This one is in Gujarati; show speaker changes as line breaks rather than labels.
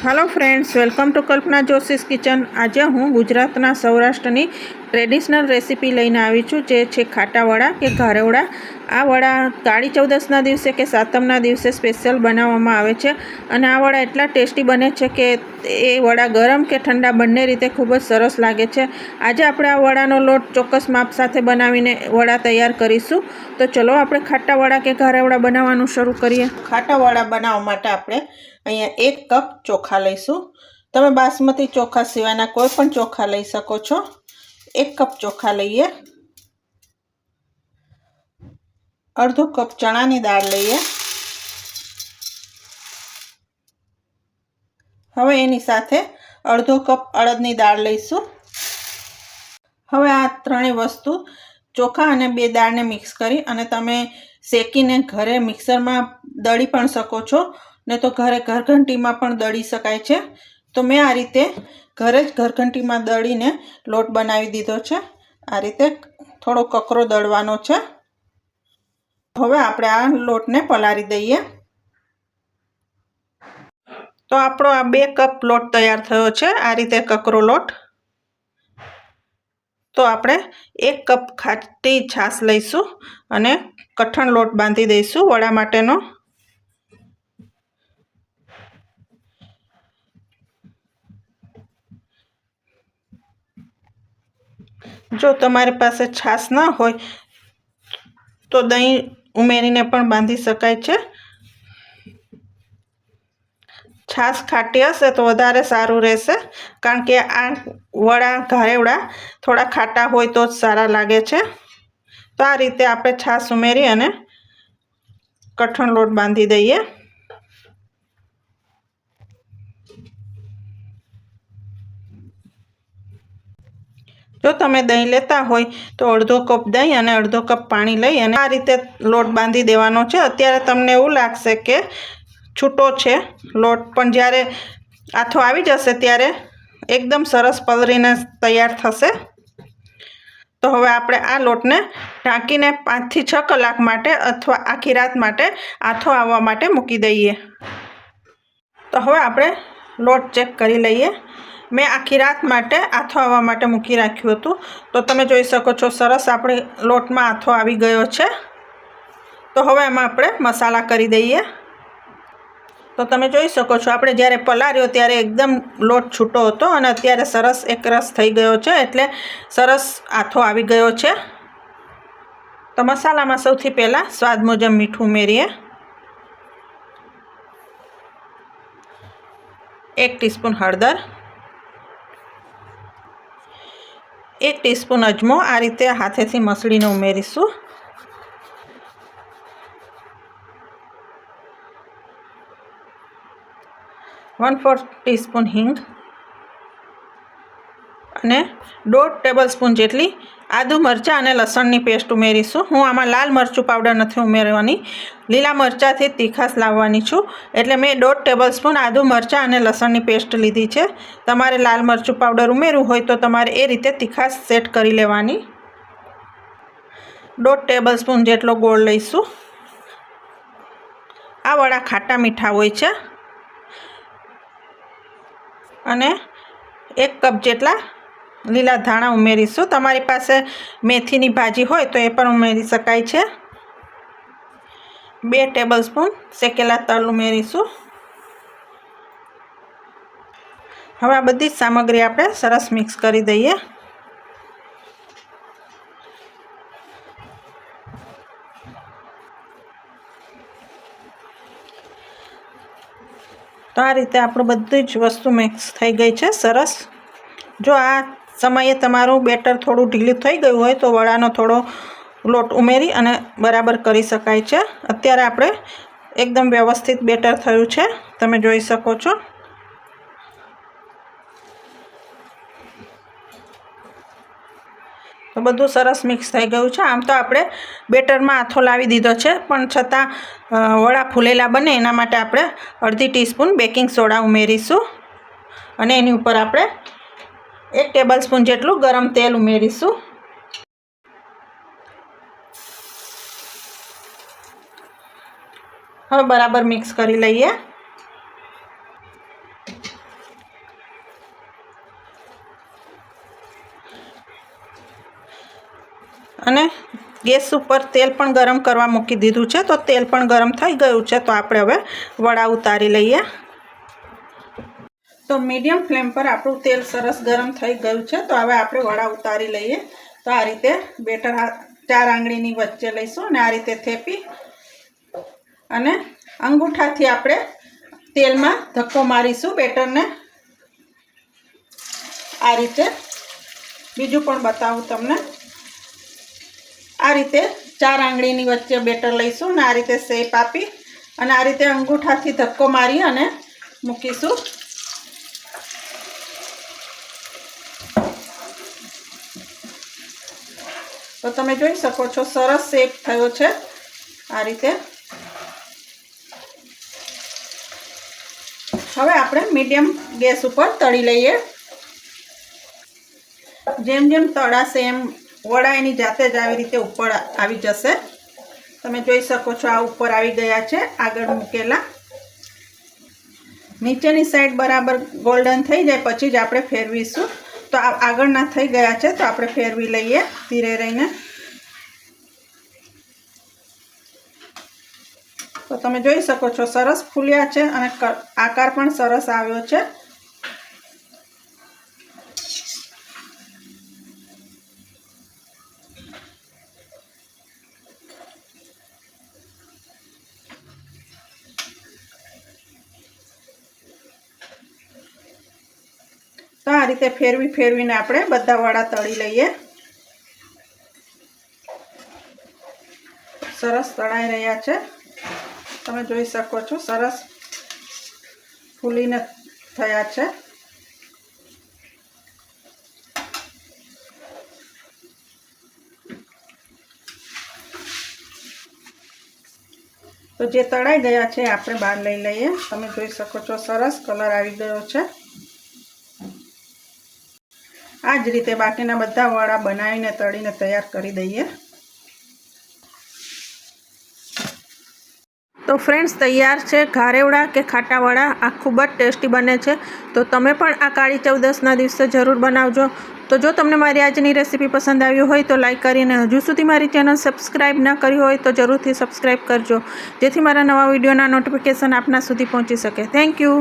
Hello friends welcome to Kalpana Joshi's kitchen આજે હું ગુજરાતના સૌરાષ્ટ્રની ટ્રેડિશનલ રેસીપી લઈને આવી છું, જે છે ખાટા વડા કે ઘારેવડા આ વડા કાળી ચૌદસના દિવસે કે સાતમના દિવસે સ્પેશિયલ બનાવવામાં આવે છે અને આ વડા એટલા ટેસ્ટી બને છે કે એ વડા ગરમ કે ઠંડા બંને રીતે ખૂબ જ સરસ લાગે છે. આજે આપણે આ વડાનો લોટ ચોક્કસ માપ સાથે બનાવીને વડા તૈયાર કરીશું. તો ચલો આપણે ખાટા વડા કે ઘારેવડા બનાવવાનું શરૂ કરીએ. ખાટા વડા બનાવવા માટે આપણે અહીંયા એક કપ ચોખા લઈશું. તમે બાસમતી ચોખા સિવાયના કોઈ પણ ચોખા લઈ શકો છો. એક કપ ચોખા લઈએ. અડધો કપ ચણાની દાળ લઈએ. હવે એની સાથે અડધો કપ અડદની દાળ લઈશું. હવે આ ત્રણેય વસ્તુ ચોખા અને બે દાળને મિક્સ કરી અને તમે શેકીને ઘરે મિક્સરમાં દળી પણ શકો છો. ને તો ઘરે ઘરઘંટીમાં પણ દળી શકાય છે. તો મેં આ રીતે ઘરે જ ઘરઘંટીમાં દળીને લોટ બનાવી દીધો છે. આ રીતે થોડો કકરો દળવાનો છે. હવે આપણે આ લોટને પલાળી દઈએ. તો આપણો આ બે કપ લોટ તૈયાર થયો છે. આ રીતે કકરો લોટ. તો આપણે એક કપ ખાટી છાશ લઈશું અને કઠણ લોટ બાંધી દઈશું વડા માટેનો. જો તમારી પાસે છાશ ના હોય, તો દહીં ઉમેરીને પણ બાંધી શકાય છે. છાશ ખાટી હશે તો વધારે સારું રહેશે, કારણ કે આ વડા ઘારેવડા થોડા ખાટા હોય તો જ સારા લાગે છે. તો આ રીતે આપણે છાશ ઉમેરી અને કઠણ લોટ બાંધી દઈએ. જો તમે દહીં લેતા હોય તો અડધો કપ દહીં અને અડધો કપ પાણી લઈ અને આ રીતે લોટ બાંધી દેવાનો છે. અત્યારે તમને એવું લાગશે કે છૂટો છે લોટ, પણ જ્યારે આથો આવી જશે ત્યારે એકદમ સરસ પલરીને તૈયાર થશે. તો હવે આપણે આ લોટને ઢાંકીને પાંચથી છ કલાક માટે અથવા આખી રાત માટે આથો આવવા માટે મૂકી દઈએ. તો હવે આપણે લોટ ચેક કરી લઈએ. મેં આખી રાત માટે આથો આવવા માટે મૂકી રાખ્યું હતું. તો તમે જોઈ શકો છો, સરસ આપણે લોટમાં આથો આવી ગયો છે. તો હવે એમાં આપણે મસાલા કરી દઈએ. તો તમે જોઈ શકો છો, આપણે જ્યારે પલાર્યો ત્યારે એકદમ લોટ છૂટો હતો અને અત્યારે સરસ એક રસ થઈ ગયો છે, એટલે સરસ આથો આવી ગયો છે. તો મસાલામાં સૌથી પહેલાં સ્વાદ મુજબ મીઠું ઉમેરીએ. એક ટીસ્પૂન હળદર. એક ટીસ્પૂન અજમો આ રીતે હાથેથી મસળીને ઉમેરીશું. વન ફોર્થ ટીસ્પૂન હિંગ. અને દોઢ ટેબલ સ્પૂન જેટલી આદુ મરચાં અને લસણની પેસ્ટ ઉમેરીશું. હું આમાં લાલ મરચું પાવડર નથી ઉમેરવાની. લીલા મરચાંથી તીખાશ લાવવાની છું. એટલે મેં દોઢ ટેબલ સ્પૂન આદુ મરચાં અને લસણની પેસ્ટ લીધી છે. તમારે લાલ મરચું પાવડર ઉમેરવું હોય તો તમારે એ રીતે તીખાશ સેટ કરી લેવાની. દોઢ ટેબલ સ્પૂન જેટલો ગોળ લઈશું. આ વડા ખાટા મીઠા હોય છે. અને એક કપ જેટલા લીલા ધાણા ઉમેરીશું. તમારી પાસે મેથીની ભાજી હોય તો એ પણ ઉમેરી શકાય છે. બે ટેબલ સ્પૂન શેકેલા તલ ઉમેરીશું. હવે આ બધી સામગ્રી આપણે સરસ મિક્સ કરી દઈએ. તો આ રીતે આપણું બધી જ વસ્તુ મિક્સ થઈ ગઈ છે. સરસ. જો આ સમયે તમારું બેટર થોડું ઢીલું થઈ ગયું હોય તો વડાનો થોડો લોટ ઉમેરી અને બરાબર કરી શકાય છે. અત્યારે આપણે એકદમ વ્યવસ્થિત બેટર થયું છે. તમે જોઈ શકો છો. તો બધું સરસ મિક્સ થઈ ગયું છે. આમ તો આપણે બેટરમાં આથો લાવી દીધો છે. પણ છતાં વડા ફૂલેલા બને એના માટે આપણે અડધી ટીસ્પૂન બેકિંગ સોડા ઉમેરીશું. અને એની ઉપર આપણે એક ટેબલ સ્પૂન જેટલું ગરમ તેલ ઉમેરીશું. હવે બરાબર મિક્સ કરી લઈએ. અને ગેસ ઉપર તેલ પણ ગરમ કરવા મૂકી દીધું છે, તો તેલ પણ ગરમ થઈ ગયું છે, તો આપણે હવે વડા ઉતારી લઈએ. તો મીડિયમ ફ્લેમ પર આપણું તેલ સરસ ગરમ થઈ ગયું છે. તો હવે આપણે વડા ઉતારી લઈએ. તો આ રીતે બેટર ચાર આંગળીની વચ્ચે લઈશું અને આ રીતે થેપી અને અંગૂઠાથી આપણે તેલમાં ધક્કો મારીશું બેટરને. આ રીતે. બીજું પણ બતાવું તમને. આ રીતે ચાર આંગળીની વચ્ચે બેટર લઈશું અને આ રીતે શેપ આપી અને આ રીતે અંગૂઠાથી ધક્કો મારી અને મૂકીશું. તો તમે જોઈ શકો છો, સરસ શેપ થયો છે આ રીતે. હવે આપણે મીડિયમ ગેસ ઉપર તળી લઈએ. જેમ જેમ તળાશે એમ વડા એની જાતે જ આવી રીતે ઉપર આવી જશે. તમે જોઈ શકો છો આ ઉપર આવી ગયા છે, આગળ મૂકેલા. નીચેની સાઈડ બરાબર ગોલ્ડન થઈ જાય, પછી જ આપણે ફેરવીશું. તો આગળના થઈ ગયા છે, તો આપણે ફેરવી લઈએ ધીરે રહીને. તો તમે જોઈ શકો છો, સરસ ફૂલ્યા છે અને આકાર પણ સરસ આવ્યો છે. તો આ રીતે ફેરવી ફેરવીને આપણે બધા વડા તળી લઈએ. સરસ તળાઈ રહ્યા છે. તમે જોઈ શકો છો, સરસ ફૂલીને થયા છે. તો જે તળાઈ ગયા છે આપણે બહાર લઈ લઈએ. તમે જોઈ શકો છો, સરસ કલર આવી ગયો છે. આ જ રીતે બાકીના બધા વડા બનાવીને તળીને તૈયાર કરી દઈએ. તો ફ્રેન્ડ્સ તૈયાર છે ઘારેવડા કે ખાટાવડા આ ખૂબ જ ટેસ્ટી બને છે. તો તમે પણ આ કાળી ચૌદસના દિવસે જરૂર બનાવજો. તો જો તમને મારી આજની રેસીપી પસંદ આવી હોય તો લાઇક કરીને હજુ સુધી મારી ચેનલ સબસ્ક્રાઈબ ન કરી હોય તો જરૂરથી સબસ્ક્રાઈબ કરજો. જેથી મારા નવા વિડીયોના નોટિફિકેશન આપના સુધી પહોંચી શકે. Thank you